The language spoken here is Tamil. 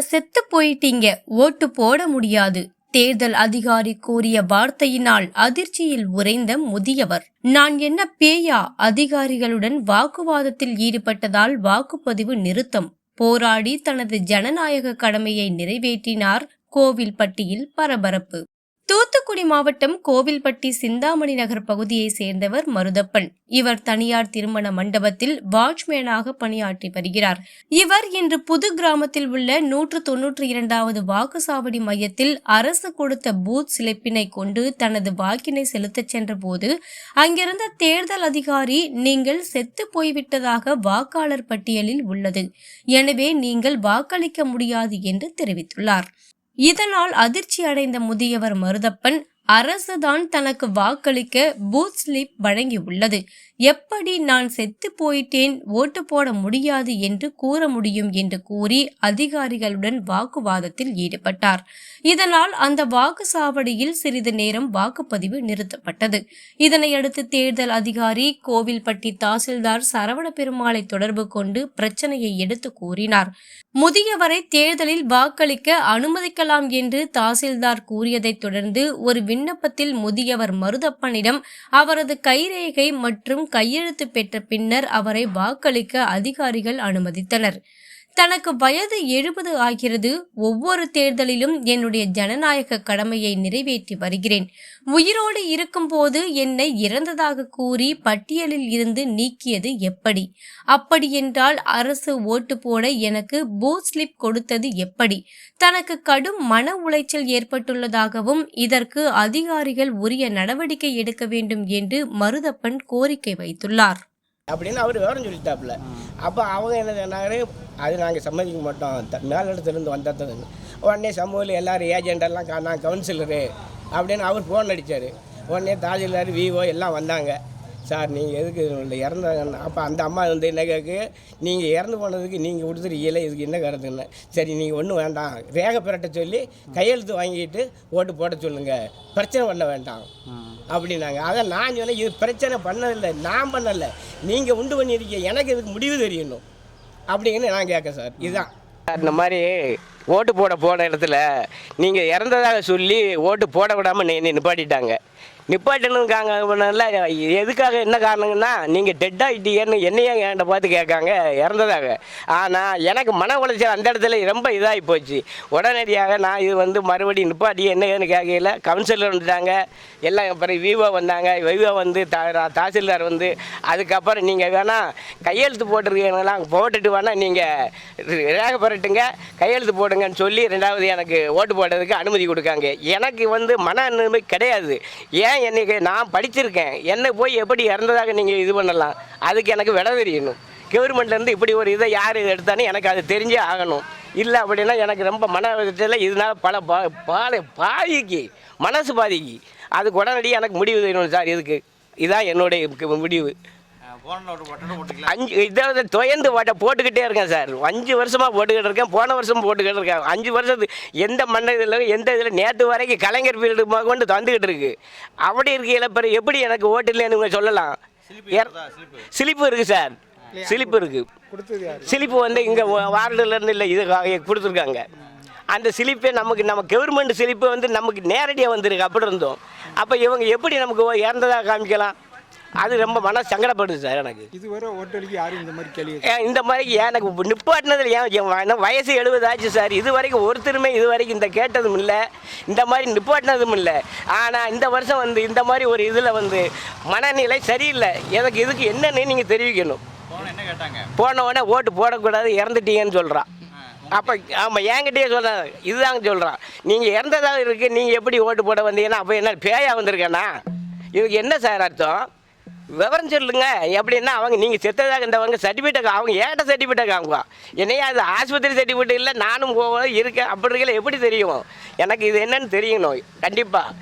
செத்து போயிட்டீங்க. ஓட்டு போட முடியாது. தேர்தல் அதிகாரி கூறிய வார்த்தையினால் அதிர்ச்சியில் உறைந்த முதியவர். நான் என்ன பேயா? அதிகாரிகளுடன் வாக்குவாதத்தில் ஈடுபட்டதால் வாக்குப்பதிவு நிறுத்தம். போராடி தனது ஜனநாயக கடமையை நிறைவேற்றினார் கோவில்பட்டியில் பரபரப்பு. தூத்துக்குடி மாவட்டம் கோவில்பட்டி சிந்தாமணி நகர் பகுதியைச் சேர்ந்தவர் மருதப்பன். இவர் தனியார் திருமண மண்டபத்தில் வாட்ச்மேனாக பணியாற்றி வருகிறார். இவர் இன்று புது கிராமத்தில் உள்ள நூற்று தொன்னூற்றி இரண்டாவது வாக்குச்சாவடி மையத்தில் அரசு கொடுத்த பூத் சிலிப்பினை கொண்டு தனது வாக்கினை செலுத்தச் சென்றபோது அங்கிருந்த தேர்தல் அதிகாரி நீங்கள் செத்து போய்விட்டதாக வாக்காளர் பட்டியலில் உள்ளது. எனவே நீங்கள் வாக்களிக்க முடியாது என்று தெரிவித்துள்ளார். இதனால் அதிர்ச்சி அடைந்த முதியவர் மருதப்பன் அரசுதான் தனக்கு வாக்களிக்க பூத் ஸ்லிப் வழங்கியுள்ளது. எப்படி நான் செத்து போயிட்டேன் ஓட்டு போட முடியாது என்று கூற முடியும் என்று கூறி அதிகாரிகளுடன் வாக்குவாதத்தில் ஈடுபட்டார். இதனால் அந்த வாக்கு சாவடியில் சிறிது நேரம் வாக்குப்பதிவு நிறுத்தப்பட்டது. இதனையடுத்து தேர்தல் அதிகாரி கோவில்பட்டி தாசில்தார் சரவண பெருமாளை தொடர்பு கொண்டு பிரச்சனையை எடுத்து கூறினார். முதியவரை தேர்தலில் வாக்களிக்க அனுமதிக்கலாம் என்று தாசில்தார் கூறியதைத் தொடர்ந்து ஒரு விண்ணப்பத்தில் முதியவர் மருதப்பனிடம் அவரது கைரேகை மற்றும் கையெழுத்து பெற்ற பின்னர் அவரை வாக்களிக்க அதிகாரிகள் அனுமதித்தனர். தனக்கு வயது எழுபது ஆகிறது. ஒவ்வொரு தேர்தலிலும் என்னுடைய ஜனநாயக கடமையை நிறைவேற்றி வருகிறேன். உயிரோடு இருக்கும்போது என்னை இறந்ததாக கூறி பட்டியலில் இருந்து நீக்கியது எப்படி? அப்படியென்றால் அரசு ஓட்டு போட எனக்கு பூத் ஸ்லிப் கொடுத்தது எப்படி? தனக்கு கடும் மன உளைச்சல் ஏற்பட்டுள்ளதாகவும் இதற்கு அதிகாரிகள் உரிய நடவடிக்கை எடுக்க வேண்டும் என்று மருதப்பன் கோரிக்கை வைத்துள்ளார். அப்படின்னு அவர் விவரம் சொல்லிட்டாப்புல. அப்போ அவங்க என்ன சொன்னாரு? அது நாங்கள் சம்மதிக்க மாட்டோம். மேலிடத்துலேருந்து வந்தது உடனே சமூகத்தில் எல்லாரும் ஏஜெண்டெல்லாம் காணா கவுன்சிலரு அப்படின்னு அவர் ஃபோன் அடித்தார் உடனே தாசில்தார் விவோ எல்லாம் வந்தாங்க. சார் நீங்கள் எதுக்கு இறந்தாங்க அப்போ அந்த அம்மா வந்து என்ன கேட்கு நீங்கள் இறந்து போனதுக்கு நீங்கள் கொடுத்துருக்கீங்களே இதுக்கு என்ன கருத்துன்னு? சரி நீங்கள் ஒன்றும் வேண்டாம். ரேகை பிரட்ட சொல்லி கையெழுத்து வாங்கிட்டு ஓட்டு போட சொல்லுங்கள் பிரச்சனை பண்ண வேண்டாம். அப்படின்னாங்க. அதை நான் சொன்னேன் இது பிரச்சனை பண்ணதில்லை நான் பண்ணலை. நீங்கள் உண்டு பண்ணியிருக்கீங்க எனக்கு இதுக்கு முடிவு தெரியணும். அப்படிங்கன்னு நான் கேட்க சார். இதுதான். இந்த மாதிரி ஓட்டு போட போன இடத்துல நீங்கள் இறந்ததாக சொல்லி ஓட்டு போட விடாமல் நீ நிப்பாட்டிட்டாங்க. நிப்பாட்டணுக்காங்க எதுக்காக என்ன காரணங்கன்னா நீங்கள் டெட் ஆகிட்டீங்கன்னு என்னையே என்கிட்ட பார்த்து கேட்காங்க இறந்ததாக. ஆனால் எனக்கு மன உளைச்சல் அந்த இடத்துல ரொம்ப இதாகி போச்சு. உடனடியாக நான் இது வந்து மறுபடியும் நிப்பாட்டி என்ன ஏன்னு கேட்கல. கவுன்சிலர் வந்துட்டாங்க. எல்லாம் அப்புறம் விவோ வந்தாங்க. விவோ வந்து தா தாசில்தார் வந்து அதுக்கப்புறம் நீங்கள் வேணால் கையெழுத்து போட்டிருக்கீங்களாம் போட்டுட்டு வேணால் நீங்கள் ரேக பெறட்டுங்க கையெழுத்து போட்டு போடுங்கன்னு சொல்லி ரெண்டாவது எனக்கு ஓட்டு போடுறதுக்கு அனுமதி கொடுக்காங்க. எனக்கு வந்து மன நிலைமை கிடையாது. ஏன் என்னைக்கு நான் படிச்சிருக்கேன் என்னை போய் எப்படி இறந்ததாக நீங்கள் இது பண்ணலாம்? அதுக்கு எனக்கு விட தெரியணும். கவர்மெண்ட்லேருந்து இப்படி ஒரு இதை யார் எடுத்தானே எனக்கு அது தெரிஞ்சே ஆகணும். இல்லை அப்படின்னா எனக்கு ரொம்ப மன விதத்தில் இதனால் பல பா பாலை பாதிக்கு மனசு பாதிக்கு. அதுக்கு உடனடியாக எனக்கு முடிவு தெரியணும் சார் இதுக்கு. இதுதான் என்னுடைய முடிவு. அஞ்சு இதாவது தொயந்து வாட்ட போட்டுக்கிட்டே இருக்கேன் சார். அஞ்சு வருஷமாக போட்டுக்கிட்டு இருக்கேன். போன வருஷம் போட்டுக்கிட்டு இருக்கேன். அஞ்சு வருஷத்துக்கு எந்த மண்ண இதில் எந்த இதில் நேற்று வரைக்கும் கலைஞர் ஃபீல்டு கொண்டு தந்துக்கிட்டு இருக்கு. அப்படி இருக்கையில் பிறகு எப்படி எனக்கு ஓட்டு இல்லைன்னு சொல்லலாம்? சிலிப்பு இருக்குது சார். சிலிப்பு இருக்குது சிலிப்பு வந்து இங்கே வார்டுலேருந்து இல்லை இது கொடுத்துருக்காங்க. அந்த சிலிப்பே நமக்கு நம்ம கவர்மெண்ட் சிலிப்பு வந்து நமக்கு நேரடியாக வந்திருக்கு. அப்படி இருந்தோம். அப்போ இவங்க எப்படி நமக்கு இறந்ததாக காமிக்கலாம்? அது ரொம்ப மன சங்கடப்படுது சார் எனக்கு. இதுவரை ஓட்டளிக்கு யாரும் இந்த மாதிரி கேள்வி ஏன் இந்த மாதிரி எனக்கு நிப்பாட்டினதில் ஏன் வயசு எழுபது ஆச்சு சார். இது வரைக்கும் ஒருத்தருமே இது வரைக்கும் இந்த கேட்டதும் இல்லை. இந்த மாதிரி நிப்பாட்டினதும் இல்லை. ஆனால் இந்த வருஷம் வந்து இந்த மாதிரி ஒரு இதில் வந்து மனநிலை சரியில்லை. எனக்கு இதுக்கு என்னன்னு நீங்கள் தெரிவிக்கணும். போன உடனே ஓட்டு போடக்கூடாது இறந்துட்டீங்கன்னு சொல்கிறான் அப்போ ஆமாம் என்கிட்டயே சொல்கிறேன் இதுதாங்க சொல்கிறான் நீங்கள் இறந்ததாக இருக்குது நீங்கள் எப்படி ஓட்டு போட வந்தீங்கன்னா அப்போ என்ன பேயா வந்திருக்கேனா? இதுக்கு என்ன சார் அர்த்தம்? விவரம் சொல்லுங்க எப்படின்னா அவங்க நீங்கள் செத்ததாக இருந்தவங்க சர்டிஃபிகேட் அவங்க ஏட்ட சர்டிஃபிகேட் காமிக்குவா என்னையா அது ஆஸ்பத்திரி சர்டிஃபிகேட் இல்லை நானும் போக இருக்கேன். அப்படி இருக்கல எப்படி தெரியும்? எனக்கு இது என்னன்னு தெரியணும். கண்டிப்பாக